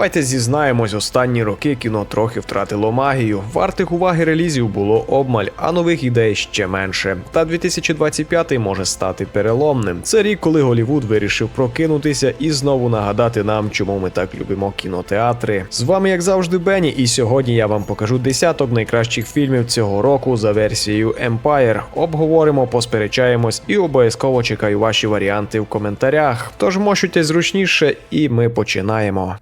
Давайте зізнаємось, останні роки кіно трохи втратило магію. Вартих уваги релізів було обмаль, а нових ідей ще менше. Та 2025 може стати переломним. Це рік, коли Голівуд вирішив прокинутися і знову нагадати нам, чому ми так любимо кінотеатри. З вами, як завжди, Бені, і сьогодні я вам покажу десяток найкращих фільмів цього року за версією Empire. Обговоримо, посперечаємось і обов'язково чекаю ваші варіанти в коментарях. Тож мощуйте зручніше, і ми починаємо.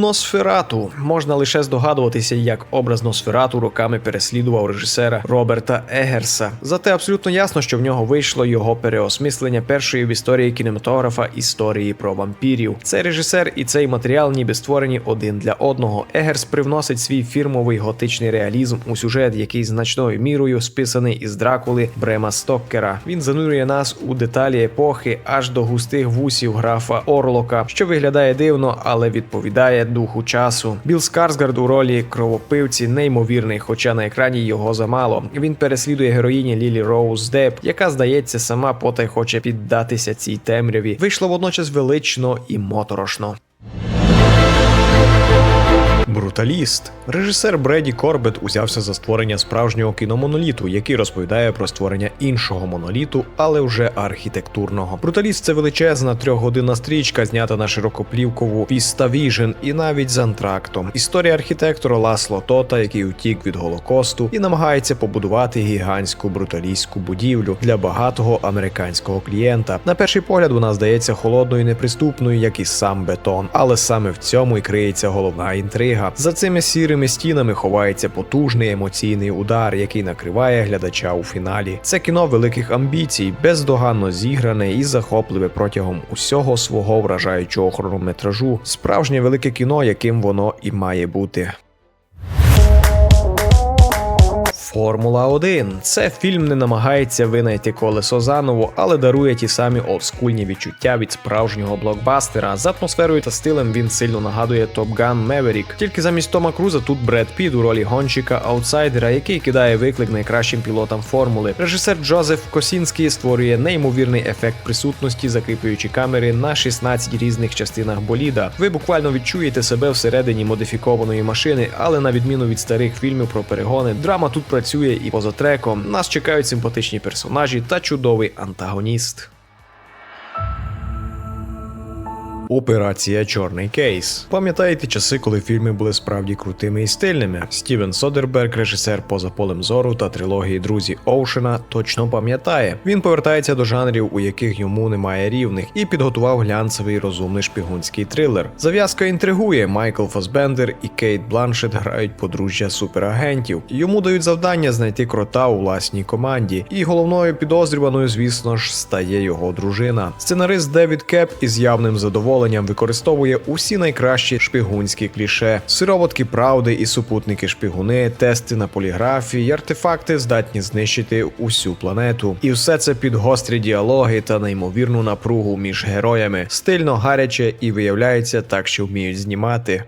Носферату можна лише здогадуватися, як образ Носферату роками переслідував режисера Роберта Егерса. Зате абсолютно ясно, що в нього вийшло його переосмислення першої в історії кінематографа історії про вампірів. Цей режисер і цей матеріал ніби створені один для одного. Егерс привносить свій фірмовий готичний реалізм у сюжет, який значною мірою списаний із Дракули Брема Стоккера. Він занурює нас у деталі епохи аж до густих вусів графа Орлока, що виглядає дивно, але відповідає духу часу. Біл Скарсгард у ролі кровопивці неймовірний, хоча на екрані його замало. Він переслідує героїні Лілі Роуз Деп, яка здається сама потай хоче піддатися цій темряві. Вийшло водночас велично і моторошно. Бруталіст. Режисер Бреді Корбет узявся за створення справжнього кіномоноліту, який розповідає про створення іншого моноліту, але вже архітектурного. Бруталіст це величезна трьохгодинна стрічка, знята на широкоплівкову Віставіжн і навіть з антрактом. Історія архітектора Ласло Тота, який утік від голокосту, і намагається побудувати гігантську бруталістську будівлю для багатого американського клієнта. На перший погляд вона здається холодною і неприступною, як і сам бетон, але саме в цьому і криється головна інтрига. За цими сірими стінами ховається потужний емоційний удар, який накриває глядача у фіналі. Це кіно великих амбіцій, бездоганно зігране і захопливе протягом усього свого вражаючого хронометражу. Справжнє велике кіно, яким воно і має бути. Формула 1 це фільм не намагається винайти колесо заново, але дарує ті самі олдскульні відчуття від справжнього блокбастера. З атмосферою та стилем він сильно нагадує Top Gun Maverick. Тільки замість Тома Круза тут Бред Піт у ролі гонщика аутсайдера, який кидає виклик найкращим пілотам формули. Режисер Джозеф Косінський створює неймовірний ефект присутності, закріплюючи камери на 16 різних частинах боліда. Ви буквально відчуєте себе всередині модифікованої машини, але на відміну від старих фільмів про перегони, драма тут працює і поза треком. Нас чекають симпатичні персонажі та чудовий антагоніст. Операція Чорний кейс. Пам'ятаєте часи, коли фільми були справді крутими і стильними? Стівен Содерберг, режисер поза полем зору та трилогії Друзі Оушена, точно пам'ятає. Він повертається до жанрів, у яких йому немає рівних, і підготував глянцевий розумний шпигунський трилер. Зав'язка інтригує. Майкл Фасбендер і Кейт Бланшет грають подружжя суперагентів. Йому дають завдання знайти крота у власній команді. І головною підозрюваною, звісно ж, стає його дружина. Сценарист Девід Кеп із явним задоволенням використовує усі найкращі шпигунські кліше, сироватки правди і супутники шпигуни, тести на поліграфії, артефакти здатні знищити усю планету. І все це під гострі діалоги та неймовірну напругу між героями. Стильно гаряче і виявляється так, що вміють знімати.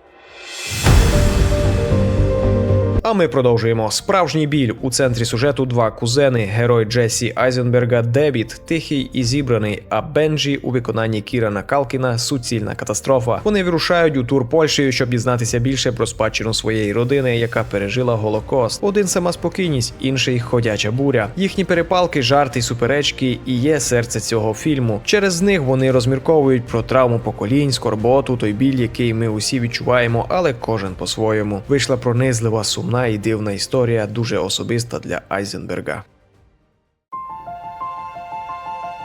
А ми продовжуємо. Справжній біль у центрі сюжету два кузени. Герой Джесі Айзенберга Дебіт, тихий і зібраний, а Бенджі у виконанні Кірана Калкіна суцільна катастрофа. Вони вирушають у тур Польщею, щоб дізнатися більше про спадщину своєї родини, яка пережила голокост. Один сама спокійність, інший ходяча буря. Їхні перепалки, жарти суперечки і є серце цього фільму. Через них вони розмірковують про травму поколінь, скорботу, той біль, який ми усі відчуваємо, але кожен по-своєму. Вийшла пронизлива, сумна і дивна історія, дуже особиста для Айзенберга.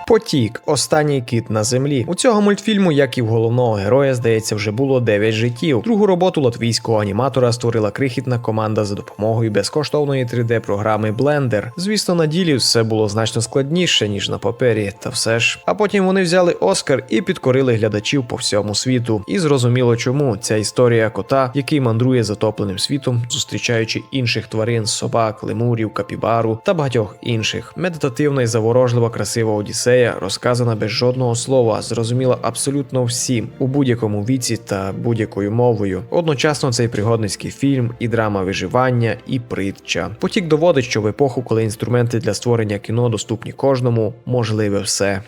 Потік, останній кіт на землі. У цього мультфільму, як і в головного героя, здається, вже було 9 життів. Другу роботу латвійського аніматора створила крихітна команда за допомогою безкоштовної 3D-програми Blender. Звісно, на ділі все було значно складніше, ніж на папері, та все ж. А потім вони взяли Оскар і підкорили глядачів по всьому світу. І зрозуміло, чому ця історія кота, який мандрує затопленим світом, зустрічаючи інших тварин, собак, лемурів, капібару та багатьох інших. Медитативна і заворожлива красива Одіссея розказана без жодного слова, зрозуміла абсолютно всім у будь-якому віці та будь-якою мовою. Одночасно цей пригодницький фільм, і драма виживання, і притча. Потік доводить, що в епоху, коли інструменти для створення кіно доступні кожному, можливе все.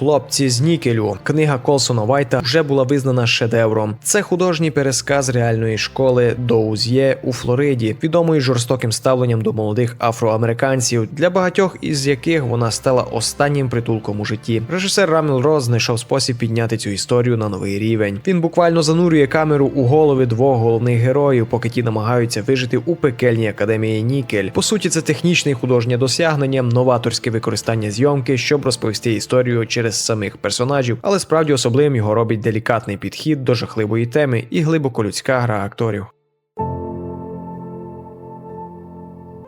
Хлопці з Нікелю. Книга Колсона Вайта вже була визнана шедевром. Це художній пересказ реальної школи Доуз'є у Флориді, відомої жорстоким ставленням до молодих афроамериканців, для багатьох із яких вона стала останнім притулком у житті. Режисер Раміл Роз знайшов спосіб підняти цю історію на новий рівень. Він буквально занурює камеру у голови двох головних героїв, поки ті намагаються вижити у пекельній академії Нікель. По суті, це технічне художнє досягнення, новаторське використання зйомки, щоб розповісти історію через самих персонажів, але справді особливим його робить делікатний підхід до жахливої теми і глибоко людська гра акторів.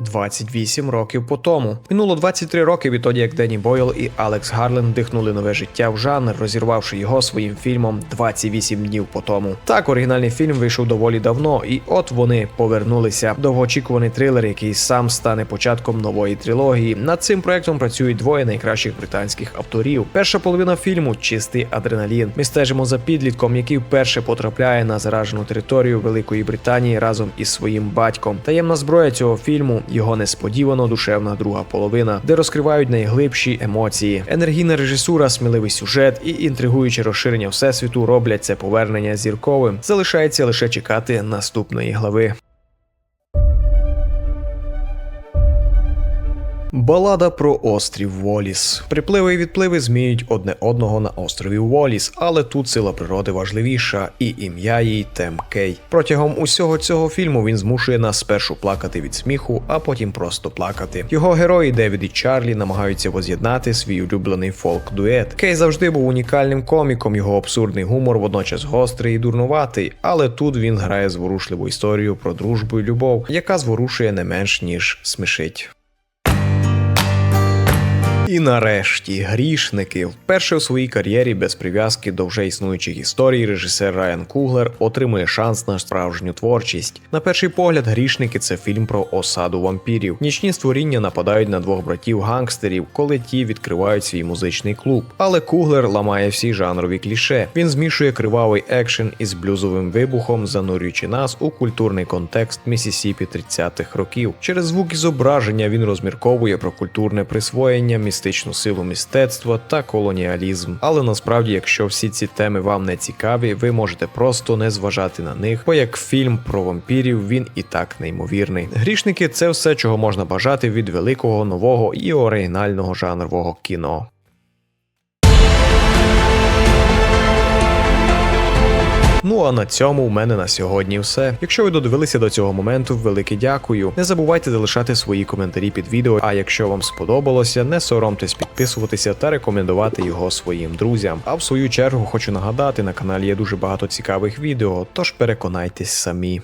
28 років по тому. Минуло 23 роки відтоді, як Денні Бойл і Алекс Гарлен дихнули нове життя в жанр, розірвавши його своїм фільмом 28 днів по тому. Так, оригінальний фільм вийшов доволі давно, і от вони повернулися. Довгоочікуваний трилер, який сам стане початком нової трилогії. Над цим проектом працюють двоє найкращих британських авторів. Перша половина фільму чистий адреналін. Ми стежимо за підлітком, який вперше потрапляє на заражену територію Великої Британії разом із своїм батьком. Таємна зброя цього фільму його несподівано душевна друга половина, де розкривають найглибші емоції. Енергійна режисура, сміливий сюжет і інтригуюче розширення всесвіту роблять це повернення зірковим. Залишається лише чекати наступної глави. Балада про острів Воліс. Припливи і відпливи змінюють одне одного на острові Воліс, але тут сила природи важливіша, і ім'я їй Тем Кей. Протягом усього цього фільму він змушує нас спершу плакати від сміху, а потім просто плакати. Його герої Девід і Чарлі намагаються воз'єднати свій улюблений фолк-дует. Кей завжди був унікальним коміком, його абсурдний гумор водночас гострий і дурнуватий, але тут він грає зворушливу історію про дружбу і любов, яка зворушує не менш ніж смішить. І нарешті грішники вперше у своїй кар'єрі без прив'язки до вже існуючих історій режисер Райан Куглер отримує шанс на справжню творчість. На перший погляд, грішники це фільм про осаду вампірів. Нічні створіння нападають на двох братів гангстерів, коли ті відкривають свій музичний клуб. Але Куглер ламає всі жанрові кліше. Він змішує кривавий екшен із блюзовим вибухом, занурюючи нас у культурний контекст Місісіпі 30-х років. Через звук і зображення він розмірковує про культурне присвоєння містичну силу мистецтва та колоніалізм. Але насправді, якщо всі ці теми вам не цікаві, ви можете просто не зважати на них, бо як фільм про вампірів він і так неймовірний. Грішники це все, чого можна бажати від великого нового і оригінального жанрового кіно. Ну а на цьому у мене на сьогодні все. Якщо ви додивилися до цього моменту, велике дякую. Не забувайте залишати свої коментарі під відео. А якщо вам сподобалося, не соромтесь підписуватися та рекомендувати його своїм друзям. А в свою чергу хочу нагадати, на каналі є дуже багато цікавих відео, тож переконайтесь самі.